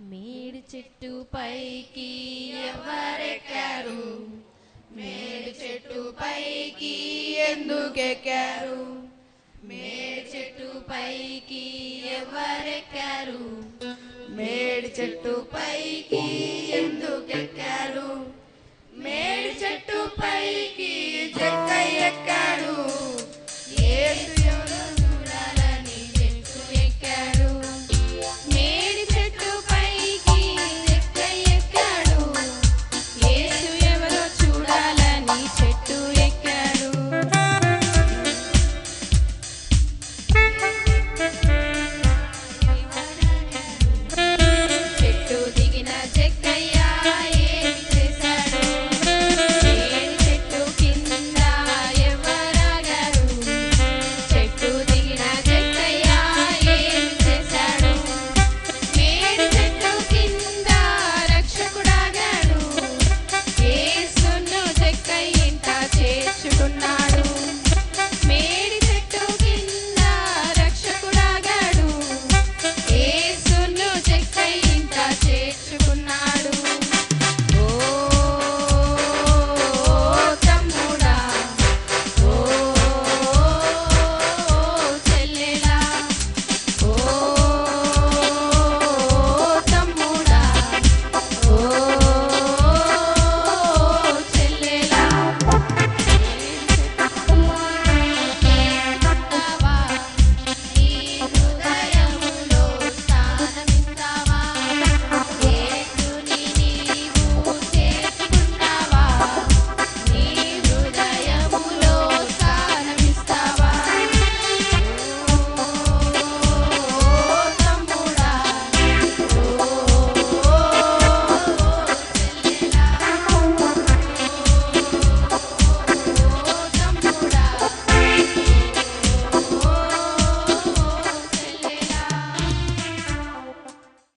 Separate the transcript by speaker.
Speaker 1: మేడి చెట్టు పైకి ఎవరెక్కారు? మేడి చెట్టు పైకి ఎందుకెక్కారు? మేడి చెట్టు పైకి ఎవరెక్కారు? మేడి చెట్టు పైకి